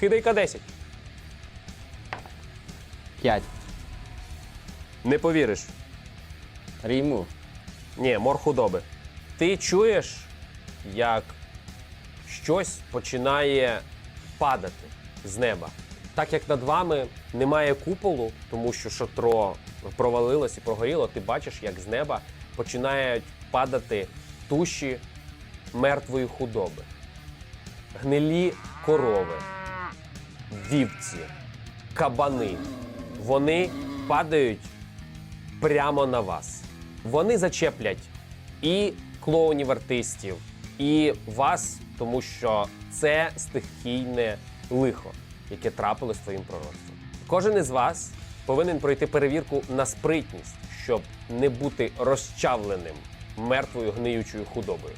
Кидай К10. П'ять. Не повіриш. Рійму. Ні, мор худоби. Ти чуєш, як щось починає падати з неба. Так як над вами немає куполу, тому що шатро провалилось і прогоріло, ти бачиш, як з неба починають падати туші мертвої худоби, гнилі корови, вівці, кабани. Вони падають прямо на вас. Вони зачеплять і клоунів артистів, і вас, тому що це стихійне лихо, яке трапилось твоїм пророцтвом. Кожен із вас повинен пройти перевірку на спритність, щоб не бути розчавленим мертвою гниючою худобою.